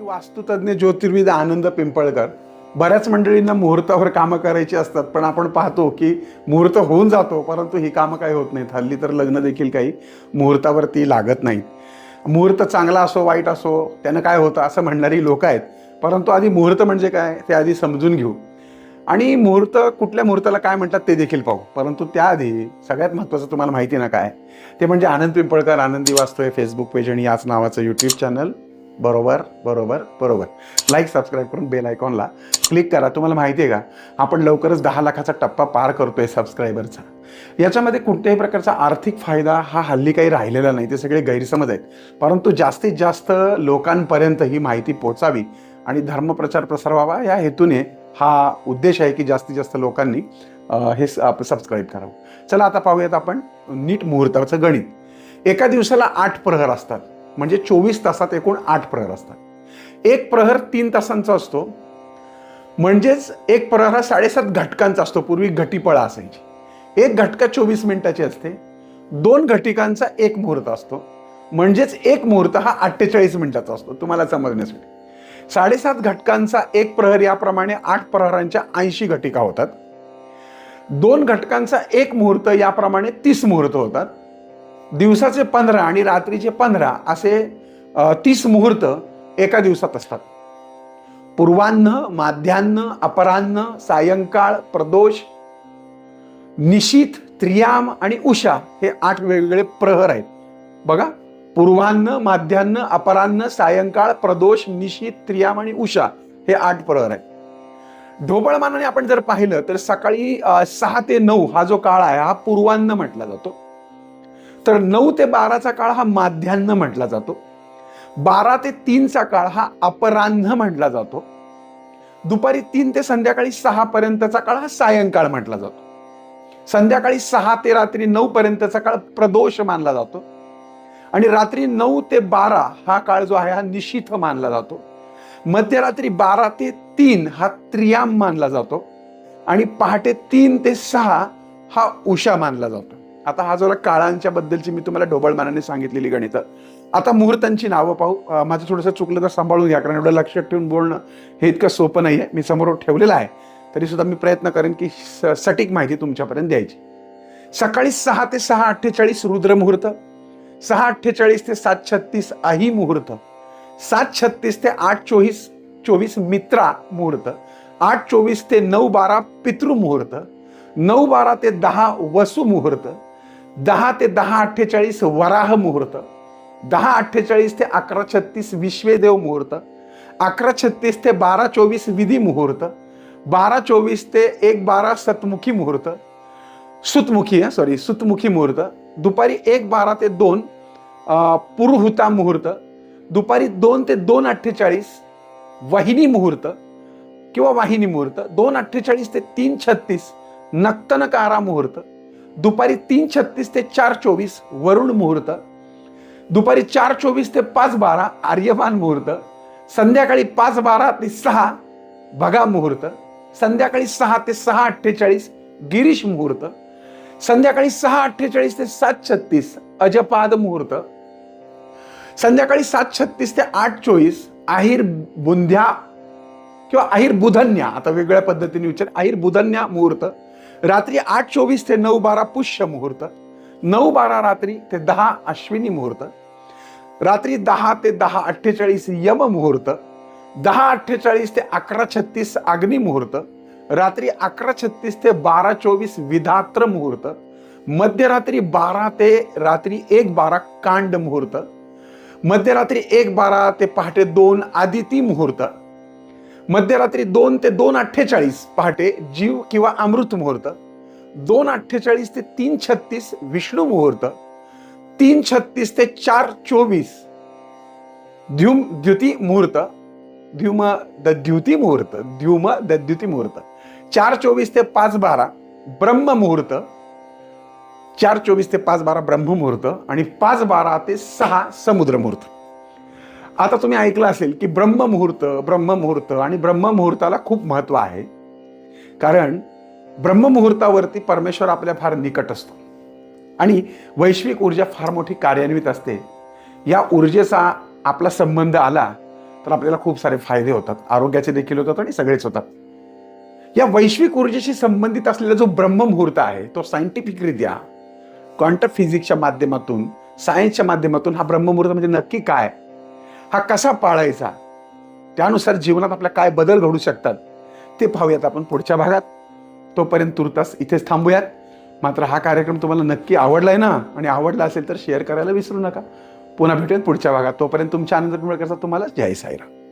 मी वास्तुतज्ञ ज्योतिर्विद आनंद पिंपळकर. बऱ्याच मंडळींना मुहूर्तावर कामं करायची असतात पण आपण पाहतो की मुहूर्त होऊन जातो परंतु ही कामं काही होत नाहीत. हल्ली तर लग्न देखील काही मुहूर्तावरती लागत नाहीत. मुहूर्त चांगला असो वाईट असो त्यानं काय होतं असं म्हणणारी लोक आहेत. परंतु आधी मुहूर्त म्हणजे काय ते आधी समजून घेऊ. आणि मुहूर्त कुठल्या मुहूर्ताला काय म्हणतात ते देखील पाहू. परंतु त्याआधी सगळ्यात महत्त्वाचं तुम्हाला माहिती ना काय ते म्हणजे आनंद पिंपळकर आनंदी वाचतोय फेसबुक पेज आणि याच नावाचं यूट्यूब चॅनल बरोबर बरोबर बरोबर. लाईक सबस्क्राईब करून बेल आयकॉनला क्लिक करा. तुम्हाला माहिती आहे का? आपण लवकरच दहा लाखाचा टप्पा पार करतोय सबस्क्रायबरचा याच्यामध्ये कोणत्याही प्रकारचा आर्थिक फायदा हा हल्ली काही राहिलेला नाही. ते सगळे गैरसमज आहेत. परंतु जास्तीत जास्त लोकांपर्यंत ही माहिती पोचावी आणि धर्मप्रचार प्रसार व्हावा या हेतूने हा उद्देश आहे की जास्तीत जास्त लोकांनी हे सबस्क्राईब करावं. चला आता पाहूयात आपण नीट मुहूर्ताचं गणित. एका दिवसाला आठ प्रहर असतात. म्हणजे चोवीस तासात एकूण आठ प्रहर असतात. एक प्रहर तीन तासांचा असतो. म्हणजेच एक प्रहर हा साडेसात घटकांचा असतो. पूर्वी घटीपळा असायची. एक घटका चोवीस मिनिटाची असते. दोन घटिकांचा एक मुहूर्त असतो. म्हणजेच एक मुहूर्त हा अठ्ठेचाळीस मिनिटाचा असतो. तुम्हाला समजण्यासाठी. साडेसात घटकांचा एक प्रहर याप्रमाणे आठ प्रहरांच्या ऐंशी घटिका होतात. दोन घटकांचा एक मुहूर्त याप्रमाणे तीस मुहूर्त होतात. दिवसाचे पंधरा आणि रात्रीचे पंधरा असे तीस मुहूर्त एका दिवसात असतात. पूर्वान्न माध्यान्न अपराह्न सायंकाळ प्रदोष निशीथ त्रियाम आणि उषा हे आठ वेगवेगळे प्रहर आहेत. बघा पूर्वान्न माध्यान्न अपराह्न सायंकाळ प्रदोष निशीत त्रियाम आणि उषा हे आठ प्रहर आहेत. ढोबळमानाने आपण जर पाहिलं तर सकाळी सहा ते नऊ हा जो काळ आहे हा पूर्वान्न म्हटला जातो. तर नऊ ते बाराचा काळ हा माध्यान्न म्हटला जातो. बारा ते तीनचा काळ हा अपराह्न म्हटला जातो. दुपारी तीन ते संध्याकाळी सहा पर्यंतचा काळ हा सायंकाळ म्हटला जातो. संध्याकाळी सहा ते रात्री नऊ पर्यंतचा काळ प्रदोष मानला जातो. आणि रात्री नऊ ते बारा हा काळ जो आहे हा निशिथ मानला जातो. मध्यरात्री बारा ते तीन हा त्रियाम मानला जातो. आणि पहाटे तीन ते सहा हा उषा मानला जातो. आता हा जो काळांच्या बद्दलची मी तुम्हाला ढोबळमानाने सांगितलेली गणितं. आता मुहूर्तांची नावं पाहू. माझं थोडंसं चुकलं तर सांभाळून घ्या कारण एवढं लक्षात ठेवून बोलणं हे इतकं सोपं नाही आहे मी समोर ठेवलेलं आहे. तरीसुद्धा मी प्रयत्न करेन की स- सटीक माहिती तुमच्यापर्यंत द्यायची. सकाळी सहा ते सहा अठ्ठेचाळीस रुद्र मुहूर्त सहा अठ्ठेचाळीस ते सात छत्तीस आही मुहूर्त सात छत्तीस ते आठ चोवीस चोवीस मित्रा मुहूर्त आठ चोवीस ते नऊ बारा पितृ मुहूर्त नऊ बारा ते दहा वसु मुहूर्त दहा ते दहा अठ्ठेचाळीस वराह मुहूर्त. दहा अठ्ठेचाळीस ते अकरा छत्तीस विश्वेदेव मुहूर्त. अकरा छत्तीस ते बारा चोवीस विधी मुहूर्त. बारा चोवीस ते एक बारा सतमुखी मुहूर्त. सुतमुखी आहे सॉरी सुतमुखी मुहूर्त. दुपारी एक बारा ते दोन पुरुहुता मुहूर्त. दुपारी दोन ते दोन अठ्ठेचाळीस वाहिनी मुहूर्त किंवा वाहिनी मुहूर्त. दोन अठ्ठेचाळीस ते तीन छत्तीस नक्तनकारा मुहूर्त. दुपारी तीन छत्तीस ते चार चोवीस वरुण मुहूर्त दुपारी चार चोवीस ते पाच बारा आर्यमान मुहूर्त संध्याकाळी पाच बारा ते सहा भगा मुहूर्त संध्याकाळी सहा ते सहा अठ्ठेचाळीस गिरीश मुहूर्त संध्याकाळी सहा अठ्ठेचाळीस ते सात छत्तीस अजपाद मुहूर्त संध्याकाळी सात छत्तीस ते आठ चोवीस आहिर बुंध्या किंवा आहिर बुधन्या आता वेगळ्या पद्धतीने विचार आहिर बुधन्या मुहूर्त रात्री आठ चोवीस ते नऊ बारा पुष्य मुहूर्त नऊ बारा रात्री ते दहा अश्विनी मुहूर्त रात्री दहा ते दहा अठ्ठेचाळीस यम मुहूर्त दहा अठ्ठेचाळीस ते अकरा छत्तीस अग्नी मुहूर्त रात्री अकरा छत्तीस ते बारा चोवीस विधात्र मुहूर्त मध्यरात्री बारा ते रात्री एक बारा कांड मुहूर्त मध्यरात्री एक बारा ते पहाटे दोन आदिती मुहूर्त मध्यरात्री दोन ते दोन अठ्ठेचाळीस पहाटे जीव किंवा अमृत मुहूर्त दोन अठ्ठेचाळीस ते तीन छत्तीस विष्णू मुहूर्त तीन छत्तीस ते चार चोवीस द्युम द्युती मुहूर्त द्युम द द्युती मुहूर्त द्युम द द्युती मुहूर्त चार चोवीस ते पाच बारा ब्रह्म मुहूर्त चार चोवीस ते पाच बारा ब्रह्म मुहूर्त आणि पाच बारा ते सहा समुद्र मुहूर्त. आता तुम्ही ऐकलं असेल की ब्रह्ममुहूर्त ब्रह्ममुहूर्त आणि ब्रह्ममुहूर्ताला खूप महत्त्व आहे. कारण ब्रह्ममुहूर्तावरती परमेश्वर आपल्या फार निकट असतो. आणि वैश्विक ऊर्जा फार मोठी कार्यान्वित असते. या ऊर्जेचा आपला संबंध आला तर आपल्याला खूप सारे फायदे होतात. आरोग्याचे देखील होतात आणि सगळेच होतात. या वैश्विक ऊर्जेशी संबंधित असलेला जो ब्रह्ममुहूर्त आहे तो सायंटिफिकरित्या क्वांटम फिजिक्सच्या माध्यमातून सायन्सच्या माध्यमातून हा ब्रह्ममुहूर्त म्हणजे नक्की काय? हा कसा पाळायचा? त्यानुसार जीवनात आपल्या काय बदल घडू शकतात ते पाहूयात आपण पुढच्या भागात. तोपर्यंत तुर्तास इथेच थांबूयात. मात्र हा कार्यक्रम तुम्हाला नक्की आवडला आहे ना? आणि आवडला असेल तर शेअर करायला विसरू नका. पुन्हा भेटूयात पुढच्या भागात. तोपर्यंत तुमच्या आनंद मिळकरचा तुम्हाला जय साईराम.